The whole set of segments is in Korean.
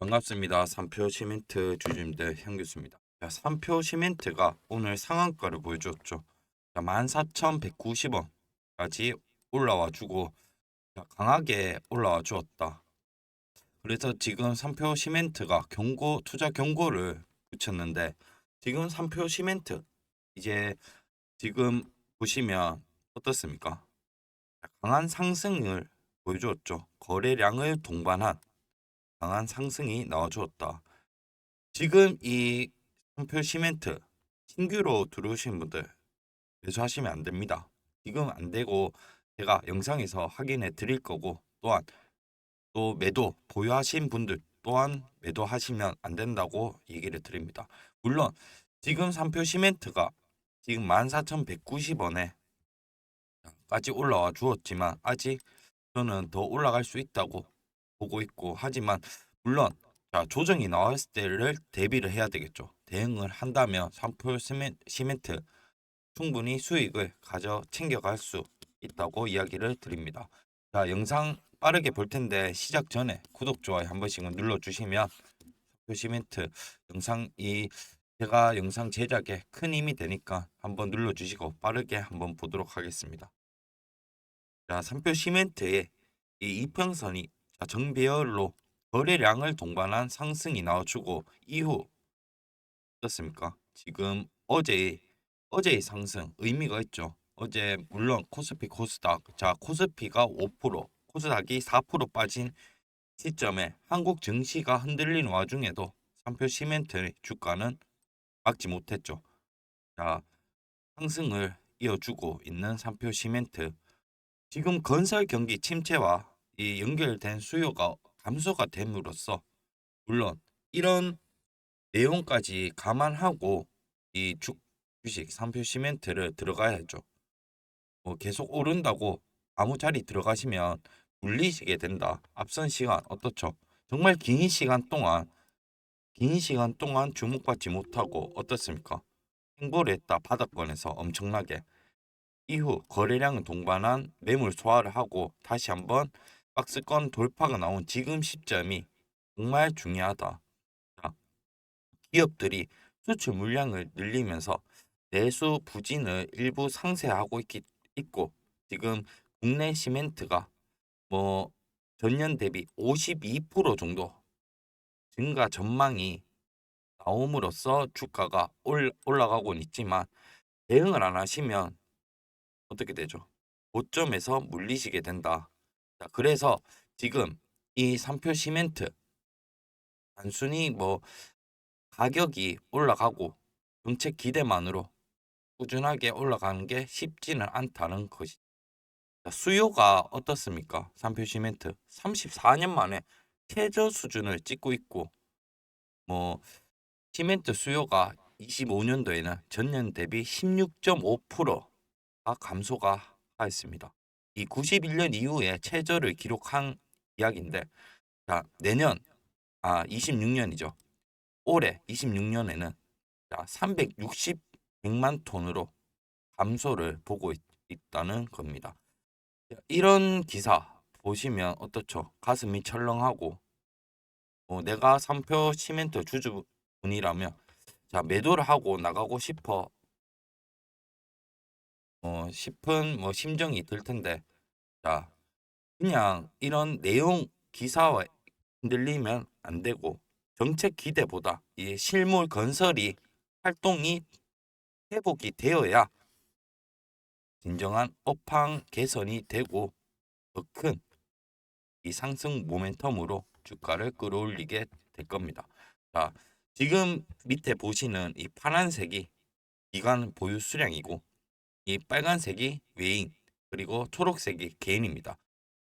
반갑습니다. 삼표 시멘트 주주님들 현 교수입니다. 자, 삼표 시멘트가 오늘 상한가를 보여줬죠. 자, 14,190원까지 올라와 주고 자, 강하게 올라와 주었다. 그래서 지금 삼표 시멘트가 경고 투자 경고를 붙였는데 지금 삼표 시멘트 이제 지금 보시면 어떻습니까? 강한 상승을 보여주었죠. 거래량을 동반한 강한 상승이 나와주었다. 지금 이 삼표 시멘트 신규로 들어오신 분들 매수하시면 안 됩니다. 지금 안 되고 제가 영상에서 확인해 드릴 거고 또한 또 매도 보유하신 분들 또한 매도하시면 안 된다고 얘기를 드립니다. 물론 지금 삼표 시멘트가 지금 14,190원에 까지 올라와 주었지만 아직 저는 더 올라갈 수 있다고 보고 있고 하지만 물론 자, 조정이 나왔을 때를 대비를 해야 되겠죠. 대응을 한다면 시멘- 시멘트 충분히 수익을 가져 챙겨갈 수 있다고 이야기를 드립니다. 자, 영상 빠르게 볼 텐데 시작 전에 구독, 좋아요 한 번씩은 눌러주시면 삼표 시멘트 영상 이 제가 영상 제작에 큰 힘이 되니까 한번 눌러주시고 빠르게 한번 보도록 하겠습니다. 자, 삼표 시멘트의 이 이평선이 자, 정배열로 거래량을 동반한 상승이 나와주고 이후 어떻습니까? 지금 어제의 어제의 상승 의미가 있죠. 어제 물론 코스피 코스닥 자 코스피가 5% 코스닥이 4% 빠진 시점에 한국 증시가 흔들리는 와중에도 삼표 시멘트의 주가는 막지 못했죠. 자 상승을 이어주고 있는 삼표 시멘트 지금 건설 경기 침체와 이 연결된 수요가 감소가 됨으로써 물론 이런 내용까지 감안하고 이 주, 주식 삼표 시멘트를 들어가야죠. 뭐 계속 오른다고 아무 자리 들어가시면 물리시게 된다. 앞선 시간 어떻죠? 정말 긴 시간 동안 긴 시간 동안 주목받지 못하고 어떻습니까? 행보를 했다 바닥권에서 엄청나게 이후 거래량은 동반한 매물 소화를 하고 다시 한번 박스권 돌파가 나온 지금 시점이 정말 중요하다. 자, 기업들이 수출 물량을 늘리면서 내수 부진을 일부 상쇄하고 있기, 있고 지금 국내 시멘트가 뭐 전년 대비 52% 정도 증가 전망이 나옴으로써 주가가 올, 올라가고는 있지만 대응을 안 하시면 어떻게 되죠? 고점에서 물리시게 된다. 자, 그래서 지금 이 삼표 시멘트 단순히 뭐 가격이 올라가고 정책 기대만으로 꾸준하게 올라가는 게 쉽지는 않다는 것이. 자, 수요가 어떻습니까? 삼표 시멘트 34년 만에 최저 수준을 찍고 있고 뭐 시멘트 수요가 25년도에는 전년 대비 16.5%가 감소가 하였습니다. 이 91년 이후에 최저를 기록한 이야기인데 자 내년 아 26년이죠. 올해 26년에는 자 360, 100만 톤으로 감소를 보고 있, 있다는 겁니다. 자, 이런 기사 보시면 어떻죠? 가슴이 철렁하고 어, 내가 삼표 시멘트 주주분이라면 자 매도를 하고 나가고 싶어 어, 싶은 뭐 심정이 들 텐데 자 그냥 이런 내용 기사와 흔들리면 안 되고 정책 기대보다 이 실물 건설이 활동이 회복이 되어야 진정한 업황 개선이 되고 더 큰 이 상승 모멘텀으로 주가를 끌어올리게 될 겁니다. 자, 지금 밑에 보시는 이 파란색이 기관 보유 수량이고 이 빨간색이 외인 그리고 초록색이 개인입니다.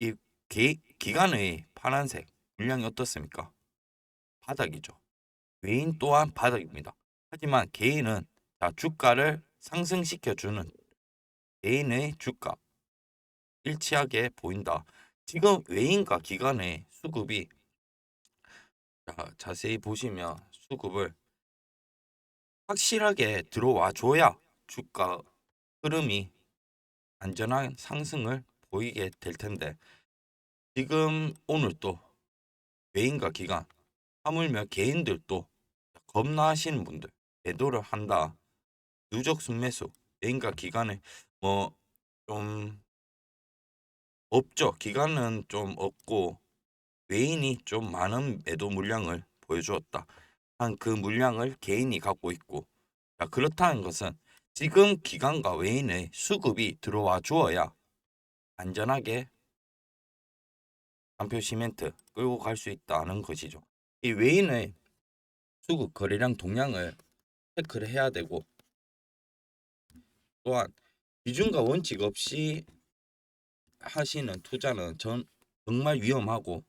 이 개, 기관의 파란색 물량이 어떻습니까? 바닥이죠. 외인 또한 바닥입니다. 하지만 개인은 자, 주가를 상승시켜주는 개인의 주가 일치하게 보인다. 지금 외인과 기관의 수급이 자, 자세히 보시면 수급을 확실하게 들어와 줘야 주가 흐름이 안전한 상승을 보이게 될 텐데 지금 오늘 또 외인과 기관 하물며 개인들도 겁나하시는 분들 매도를 한다. 누적 순매수 매인가 기간에 뭐좀 없죠. 기간은 좀 없고 외인이 좀 많은 매도 물량을 보여주었다. 한 그 물량을 개인이 갖고 있고 자, 그렇다는 것은 지금 기관과 외인의 수급이 들어와 주어야 안전하게 한표 시멘트 끌고 갈 수 있다는 것이죠. 이 외인의 수급 거래량 동량을 체크를 해야 되고 또한 기준과 원칙 없이 하시는 투자는 전 정말 위험하고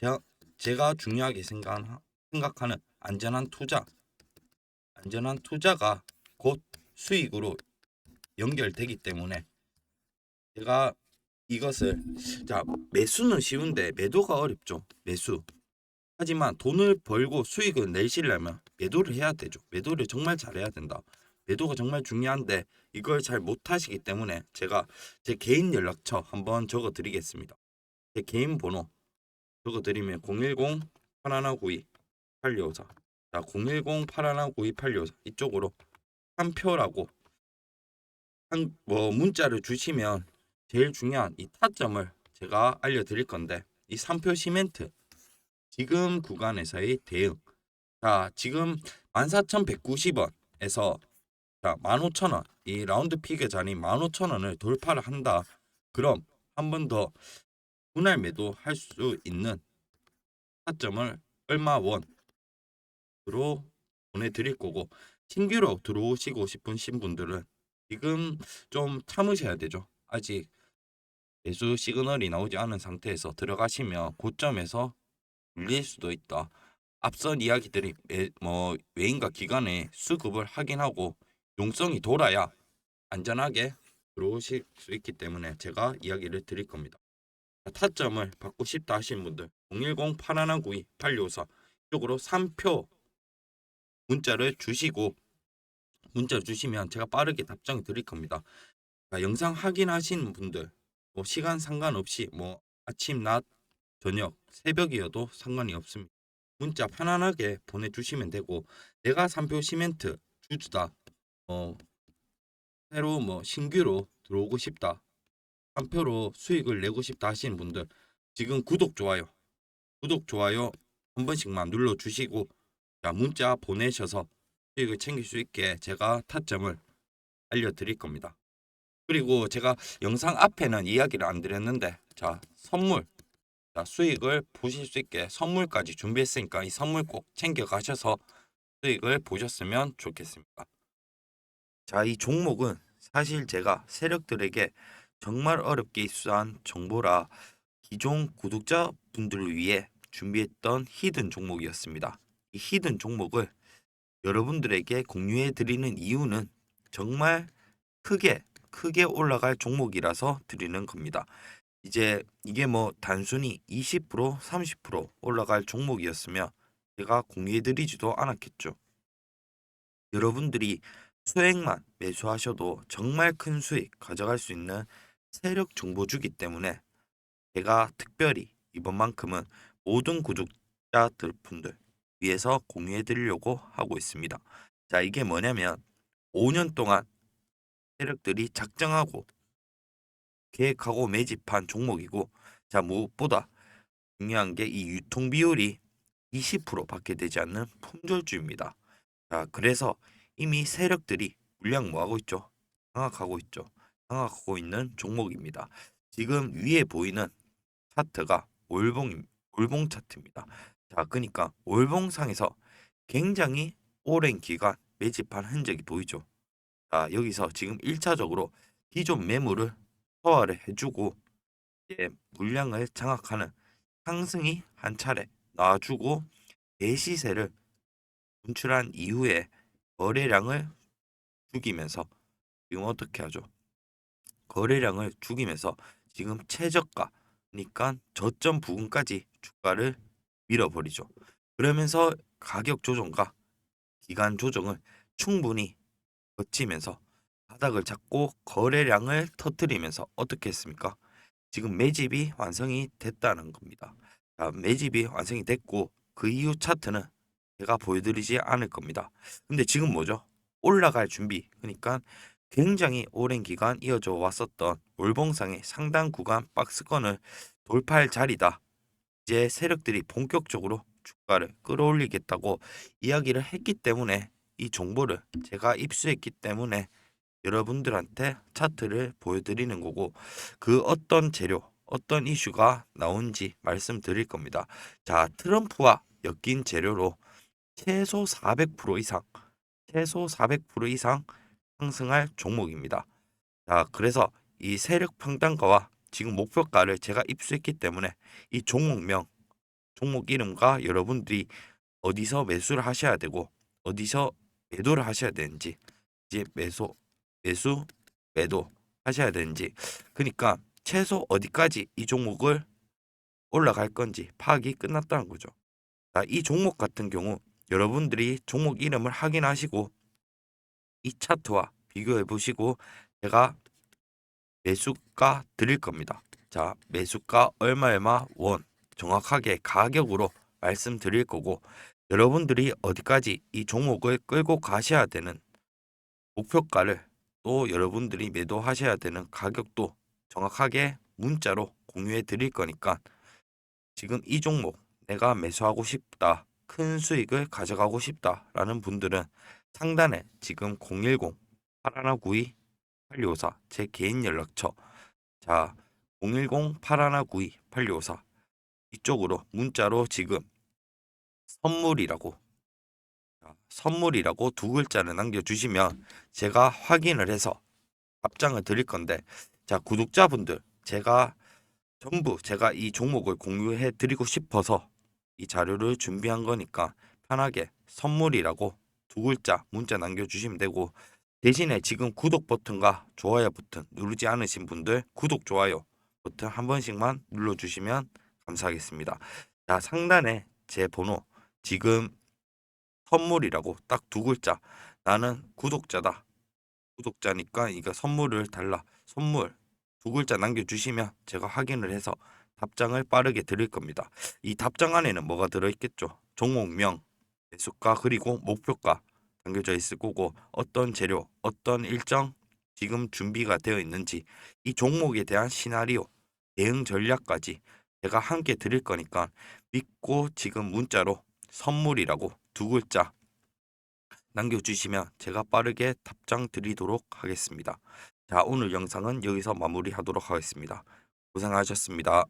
제가, 제가 중요하게 생각, 생각하는 안전한 투자 안전한 투자가 곧 수익으로 연결되기 때문에 제가 이것을 자 매수는 쉬운데 매도가 어렵죠. 매수. 하지만 돈을 벌고 수익을 내시려면 매도를 해야 되죠. 매도를 정말 잘해야 된다. 매도가 정말 중요한데 이걸 잘 못하시기 때문에 제가 제 개인 연락처 한번 적어 드리겠습니다. 제 개인 번호 적어 드리면 010 8192 8254 자, 010-8192-8254 이쪽으로 한 표라고. 한 뭐 문자를 주시면 제일 중요한 이 타점을 제가 알려드릴 건데 이 3표 시멘트. 지금 구간에서의 대응. 자 지금 14,190원에서 자 15,000원. 이 라운드 픽의 자리 15,000원을 돌파를 한다. 그럼 한 번 더 분할 매도 할 수 있는 타점을 얼마 원 으로 보내드릴 거고 신규로 들어오시고 싶으신 분들은 지금 좀 참으셔야 되죠. 아직 매수 시그널이 나오지 않은 상태에서 들어가시면 고점에서 물릴 수도 있다. 앞선 이야기들이 매, 뭐 외인과 기관의 수급을 확인하고 용성이 돌아야 안전하게 들어오실 수 있기 때문에 제가 이야기를 드릴 겁니다. 타점을 받고 싶다 하시는 분들 010-8192-8254 쪽으로 3표 문자를 주시고 문자를 주시면 제가 빠르게 답장 드릴 겁니다. 자, 영상 확인하시는 분들 뭐 시간 상관없이 뭐 아침, 낮, 저녁, 새벽이어도 상관이 없습니다. 문자 편안하게 보내주시면 되고 내가 3표 시멘트 주주다 어, 새로 뭐 신규로 들어오고 싶다 한 표로 수익을 내고 싶다 하시는 분들 지금 구독 좋아요 구독 좋아요 한 번씩만 눌러주시고 자, 문자 보내셔서 수익을 챙길 수 있게 제가 타점을 알려드릴 겁니다. 그리고 제가 영상 앞에는 이야기를 안 드렸는데 자 선물 자, 수익을 보실 수 있게 선물까지 준비했으니까 이 선물 꼭 챙겨 가셔서 수익을 보셨으면 좋겠습니다. 자, 이 종목은 사실 제가 세력들에게 정말 어렵게 입수한 정보라 기존 구독자분들을 위해 준비했던 히든 종목이었습니다. 이 히든 종목을 여러분들에게 공유해 드리는 이유는 정말 크게 크게 올라갈 종목이라서 드리는 겁니다. 이제 이게 뭐 단순히 20% 30% 올라갈 종목이었으면 제가 공유해 드리지도 않았겠죠. 여러분들이 소액만 매수하셔도 정말 큰 수익 가져갈 수 있는 세력 정보주기 때문에 제가 특별히 이번만큼은 모든 구독자들 분들 위해서 공유해 드리려고 하고 있습니다. 자, 이게 뭐냐면 5년 동안 세력들이 작정하고 계획하고 매집한 종목이고 자, 무엇보다 중요한 게 이 유통 비율이 20%밖에 되지 않는 품절주입니다. 자, 그래서 이미 세력들이 물량 뭐하고 있죠? 장악하고 있죠. 장악하고 있는 종목입니다. 지금 위에 보이는 차트가 월봉 월봉 차트입니다. 자, 그러니까 월봉상에서 굉장히 오랜 기간 매집한 흔적이 보이죠. 자, 여기서 지금 1차적으로 기존 매물을 소화를 해주고 이제 물량을 장악하는 상승이 한 차례 놔주고 대시세를 분출한 이후에 거래량을 죽이면서 지금 어떻게 하죠? 거래량을 죽이면서 지금 최저가 그러니까 저점 부근까지 주가를 밀어버리죠. 그러면서 가격 조정과 기간 조정을 충분히 거치면서 바닥을 잡고 거래량을 터뜨리면서 어떻게 했습니까? 지금 매집이 완성이 됐다는 겁니다. 자, 매집이 완성이 됐고 그 이후 차트는 제가 보여드리지 않을 겁니다. 근데 지금 뭐죠? 올라갈 준비. 그러니까 굉장히 오랜 기간 이어져 왔었던 월봉상의 상당 구간 박스권을 돌파할 자리다. 이제 세력들이 본격적으로 주가를 끌어올리겠다고 이야기를 했기 때문에 이 정보를 제가 입수했기 때문에 여러분들한테 차트를 보여드리는 거고 그 어떤 재료, 어떤 이슈가 나온지 말씀드릴 겁니다. 자, 트럼프와 엮인 재료로 최소 400% 이상, 최소 400% 이상 상승할 종목입니다. 자, 그래서 이 세력 평단가와 지금 목표가를 제가 입수했기 때문에 이 종목명, 종목 이름과 여러분들이 어디서 매수를 하셔야 되고 어디서 매도를 하셔야 되는지 이제 매수, 매수, 매도 하셔야 되는지 그러니까 최소 어디까지 이 종목을 올라갈 건지 파악이 끝났다는 거죠. 자, 이 종목 같은 경우 여러분들이 종목 이름을 확인하시고 이 차트와 비교해 보시고 제가 매수가 드릴 겁니다. 자, 매수가 얼마 얼마 원 정확하게 가격으로 말씀드릴 거고 여러분들이 어디까지 이 종목을 끌고 가셔야 되는 목표가를 또 여러분들이 매도하셔야 되는 가격도 정확하게 문자로 공유해 드릴 거니까 지금 이 종목 내가 매수하고 싶다. 큰 수익을 가져가고 싶다라는 분들은 상단에 지금 010 8192 8254 제 개인 연락처. 자 010 8192 8254 이쪽으로 문자로 지금 선물이라고 자, 선물이라고 두 글자를 남겨주시면 제가 확인을 해서 답장을 드릴 건데 자 구독자분들 제가 전부 제가 이 종목을 공유해 드리고 싶어서 이 자료를 준비한 거니까 편하게 선물이라고 두 글자 문자 남겨주시면 되고 대신에 지금 구독 버튼과 좋아요 버튼 누르지 않으신 분들 구독 좋아요 버튼 한 번씩만 눌러주시면 감사하겠습니다. 자 상단에 제 번호 지금 선물이라고 딱 두 글자 나는 구독자다 구독자니까 이거 선물을 달라 선물 두 글자 남겨주시면 제가 확인을 해서 답장을 빠르게 드릴 겁니다. 이 답장 안에는 뭐가 들어있겠죠? 종목명, 매수가 그리고 목표가 담겨져 있을 거고 어떤 재료, 어떤 일정 지금 준비가 되어 있는지 이 종목에 대한 시나리오, 대응 전략까지 제가 함께 드릴 거니까 믿고 지금 문자로 선물이라고 두 글자 남겨주시면 제가 빠르게 답장 드리도록 하겠습니다. 자, 오늘 영상은 여기서 마무리하도록 하겠습니다. 고생하셨습니다.